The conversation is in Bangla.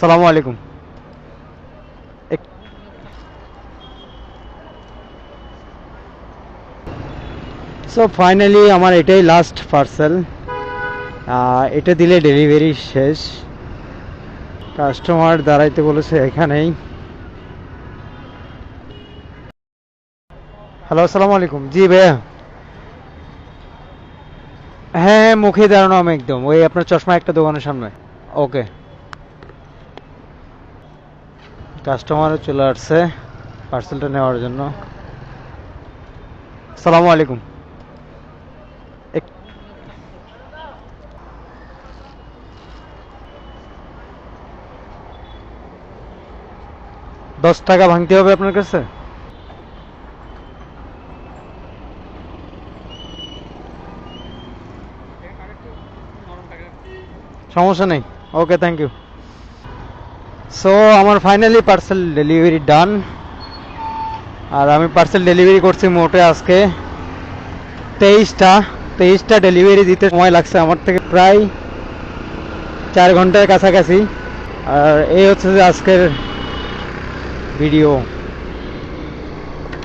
সালামু আলাইকুম। সো ফাইনালি আমার এটাই লাস্ট পার্সেল এটা দিলে ডেলিভারি শেষ। কাস্টমার দাঁড়াইতে বলেছে এখানেই। হ্যালো আসসালামু আলাইকুম। জি, ভাইয়া। হ্যাঁ হ্যাঁ মুখে দাঁড়ানো আমি একদম। ওই আপনার চশমা একটা দোকানের সামনে। ওকে কাস্টমারও চলে আসছে পার্সেলটা নেওয়ার জন্য। সালামু আলাইকুম। দশ টাকা ভাঙতে হবে আপনার কাছে? সমস্যা নেই। ওকে থ্যাংক ইউ সো আমার ফাইনালি পার্সেল ডেলিভারি ডান আর আমি পার্সেল ডেলিভারি করছি মোটে আজকে। তেইশটা তেইশটা ডেলিভারি দিতে সময় লাগছে আমার থেকে প্রায় চার ঘণ্টার কাছাকাছি। আর এই হচ্ছে যে আজকের ভিডিও